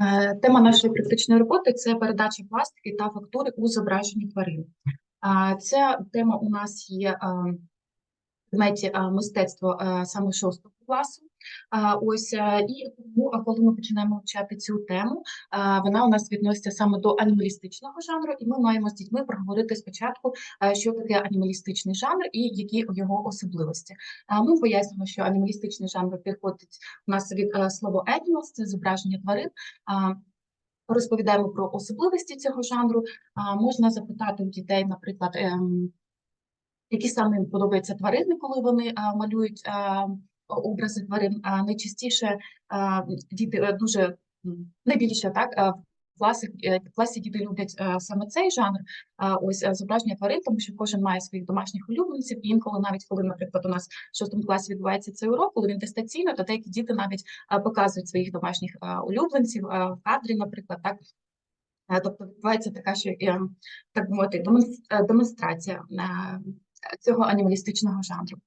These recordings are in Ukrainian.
Е, Тема нашої практичної роботи це передача пластики та фактури у зображенні тварин. Е, Ця тема у нас є е, в предметі мистецтва саме шостого класу. Е, Ось е, і тому, коли ми починаємо вивчати цю тему, е, вона у нас відноситься саме до анімалістичного жанру, і ми маємо з дітьми проговорити спочатку, е, що таке анімалістичний жанр і які його особливості. Ми пояснимо, що анімалістичний жанр підходить у нас від слова animals, це зображення тварин. А, Розповідаємо про особливості цього жанру. А, Можна запитати у дітей, наприклад, ем, які саме їм подобаються тварини, коли вони а, малюють а, образи тварин. Найчастіше діти е, дуже найбільше так. В класі, е, класі діти люблять е, саме цей жанр, ось е, зображення тварин, тому що кожен має своїх домашніх улюбленців. Інколи, навіть коли, наприклад, у нас в шостому класі відбувається цей урок, коли він дистанційно, то деякі діти навіть показують своїх домашніх улюбленців в кадрі, наприклад, так. Е, Тобто відбувається така, що е, так би мовити, е, демонстрація е, цього анімалістичного жанру.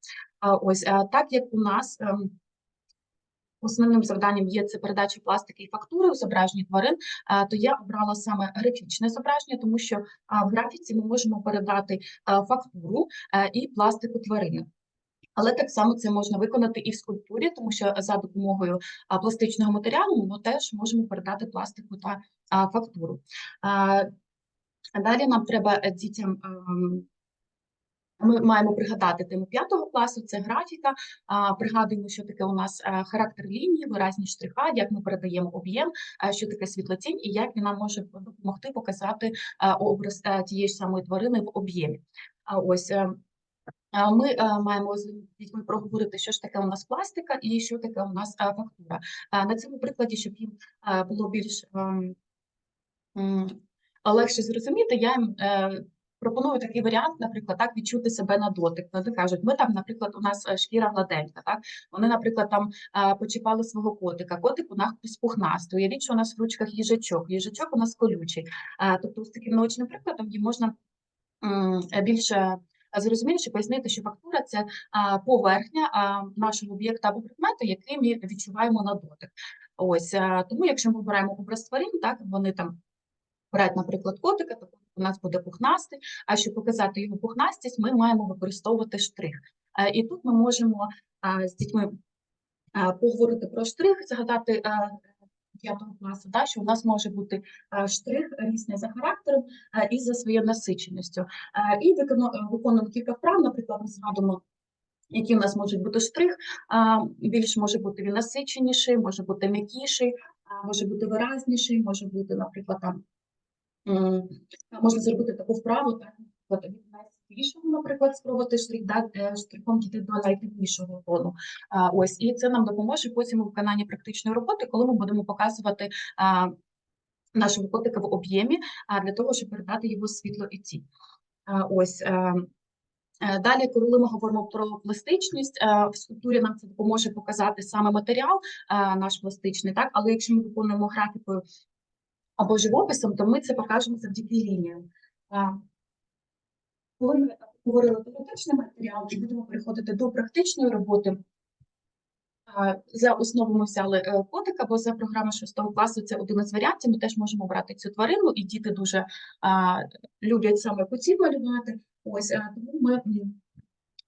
Ось е, так як у нас ем, основним завданням є це передача пластики і фактури у зображенні тварин, е, то я обрала саме графічне зображення, тому що е, в графіці ми можемо передати фактуру і пластику тварини. Але так само це можна виконати і в скульптурі, тому що за допомогою пластичного матеріалу ми теж можемо передати пластику та фактуру. Далі нам треба дітям. Ми маємо пригадати тему п'ятого класу, це графіка. Пригадуємо, що таке у нас е, характер лінії, виразні штриха, як ми передаємо об'єм, е, що таке світлотінь і як він нам може допомогти показати е, образ тієї ж самої тварини в об'ємі. Ось Ми маємо з дітьми проговорити, що ж таке у нас пластика і що таке у нас фактура. На цьому прикладі, щоб їм було більш ем, легше зрозуміти, я їм пропоную такий варіант, наприклад, так відчути себе на дотик. Вони кажуть, ми там, наприклад, у нас е, шкіра гладенька, так вони, наприклад, там е, почіпали свого котика. Котик у нас пухнастий. Уявіть, що у нас в ручках їжачок. Їжачок у нас колючий. Е, Тобто, з таким наочним прикладом їм можна більше зрозуміліше пояснити, що фактура це поверхня нашого об'єкта або предмету, який ми відчуваємо на дотик. Ось тому, якщо ми обираємо образ тварин, так вони там беруть, наприклад, котика, то у нас буде пухнастий. А щоб показати його пухнастість, ми маємо використовувати штрих. І тут ми можемо з дітьми поговорити про штрих, згадати. а, П'ятого класу, да, що у нас може бути штрих різний за характером і за своєю насиченістю. Е, І викону- виконуємо кілька вправ, наприклад, ми згадуємо, які у нас можуть бути штрих. Більш може бути він насиченіший, може бути м'якіший, може бути виразніший, може бути, наприклад, там можна зробити таку вправу, так, наприклад, від найсвітлішого, наприклад, спробувати штрих, да, е, штрихом дійти до найтемнішого тону. Ось, і це нам допоможе потім у виконанні практичної роботи, коли ми будемо показувати нашого котика в об'ємі, а, для того, щоб передати його світло і. А, Ось. е, Е, Далі, коли ми говоримо про пластичність, е, в скульптурі нам це допоможе показати саме матеріал е, наш пластичний, так? Але якщо ми виконуємо графікою або живописом, то ми це покажемо завдяки лініям. Коли ми говорили про пластичний матеріал і будемо переходити до практичної роботи, за основу ми взяли е, котика, бо за програмою 6 класу це один із варіантів. Ми теж можемо брати цю тварину, і діти дуже е, люблять саме котів малювати. Ось тому ми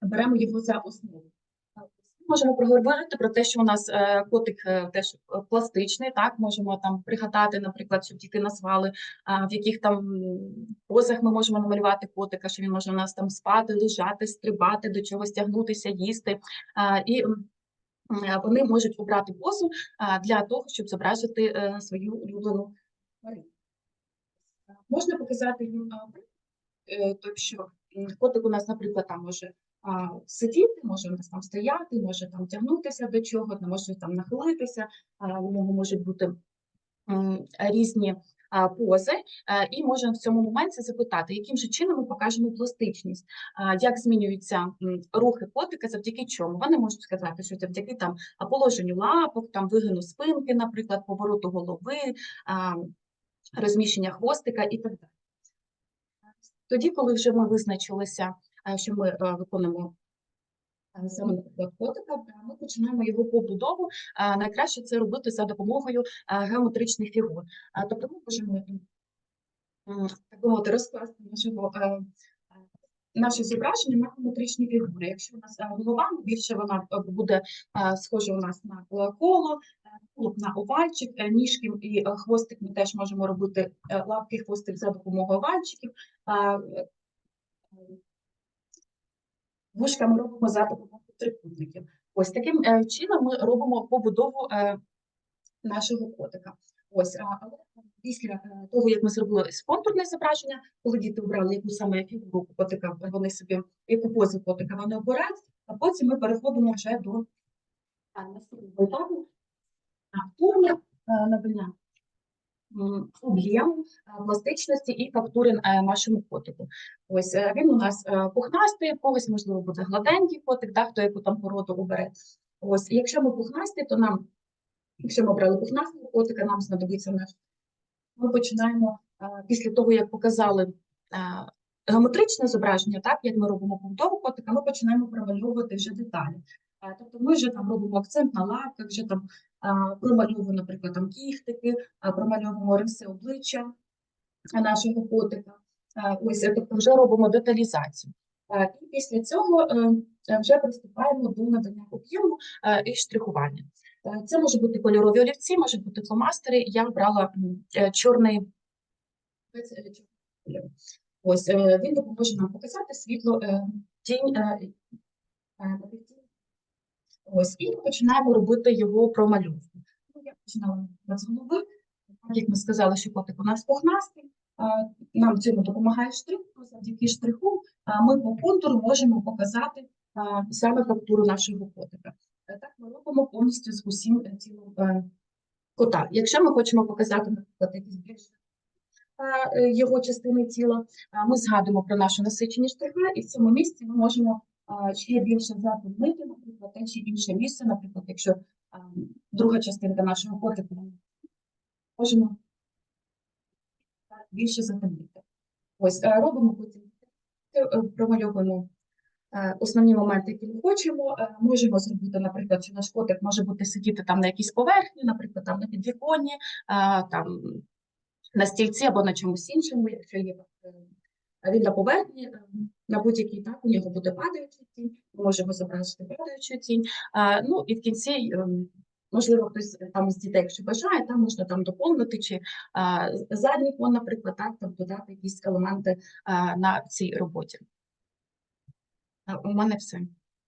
беремо його за основу. Можемо проговорити про те, що у нас е, котик е, теж е, пластичний, так можемо там пригадати, наприклад, щоб діти назвали, в яких там позах ми можемо намалювати котика, що він може у нас там спати, лежати, стрибати, до чогось тягнутися, їсти. І вони можуть обрати позу для того, щоб зобразити свою улюблену тварину. Можна показати їм тобто, котик у нас, наприклад, там може сидіти, може там стояти, може там тягнутися до чого, може там нахилитися, у нього можуть бути різні пози, е, і можемо в цьому моменті запитати, яким же чином ми покажемо пластичність, як змінюються рухи котика, завдяки чому. Вони можуть сказати, що завдяки там положенню лапок, там вигину спинки, наприклад, повороту голови, розміщення хвостика і так далі. Тоді, коли вже ми визначилися, що ми е, виконуємо саме котика, е, ми починаємо його побудову. Найкраще це робити за допомогою геометричних фігур. Тобто ми можемо так мовити, розкласти нашого е, наше зображення на геометричні фігури. Якщо у нас голова, більше вона буде схожа у нас на коло, на овальчик, ніжки і хвостик ми теж можемо робити лапки, хвостик за допомогою овальчиків. Вушка ми робимо за допомогою трикутників. Ось таким е, чином ми робимо побудову е, нашого котика. Ось, але після е, того, як ми зробили контурне зображення, коли діти обрали яку саме фігуру котика, вони собі, яку позу котика вони обирають, а потім ми переходимо вже до наступного етапу форми надання м, об'єму, е, пластичності і фактури е, нашому котику. Ось е, він у нас пухнастий, когось, можливо, буде гладенький котик, да, хто яку там породу обере. Ось, якщо ми пухнасті, то нам, якщо ми обрали пухнастого котика, нам знадобиться наш. Ми починаємо після того, як показали геометричне зображення, так як ми робимо побудову котика, ми починаємо промальовувати вже деталі. Тобто ми вже там робимо акцент на лапках, вже там промальовуємо, наприклад, там кіхтики, промальовуємо риси обличчя нашого котика. Ось, е, тобто вже робимо деталізацію. І після цього е, вже приступаємо до надання об'єму і штрихування. Е, Це можуть бути кольорові олівці, можуть бути фломастери. Я е, чорний ось, він допоможе нам показати світло, тінь. Ось, і починаємо робити його промальовку. Ну, я починала з голови, так як ми сказали, що котик у нас пухнастий, нам цьому допомагає штрих, завдяки штриху ми по контуру можемо показати саме фактуру нашого котика. Е, Так ми робимо повністю з усім е, тілом е, кота. Якщо ми хочемо показати, наприклад, якісь більш його частини тіла, ми згадуємо про нашу насичені штриха, і в цьому місці ми можемо ще більше запевнити, наприклад, те чи інше місце, наприклад, якщо друга частинка нашого котика, ми можемо більше затемнити. Ось робимо потім промальовуємо основні моменти, які ми хочемо. Можемо зробити, наприклад, що наш котик може бути сидіти там на якійсь поверхні, наприклад, там на підвіконні, там на стільці або на чомусь іншому, якщо є е, він на поверхні, е, на будь-який так, у нього буде падаюча тінь, ми можемо зобразити падаючу тінь. Ну і в кінці, е, можливо, хтось там з дітей, якщо бажає, там можна там доповнити чи задній фон, наприклад, так, там додати якісь елементи на цій роботі. У мене все.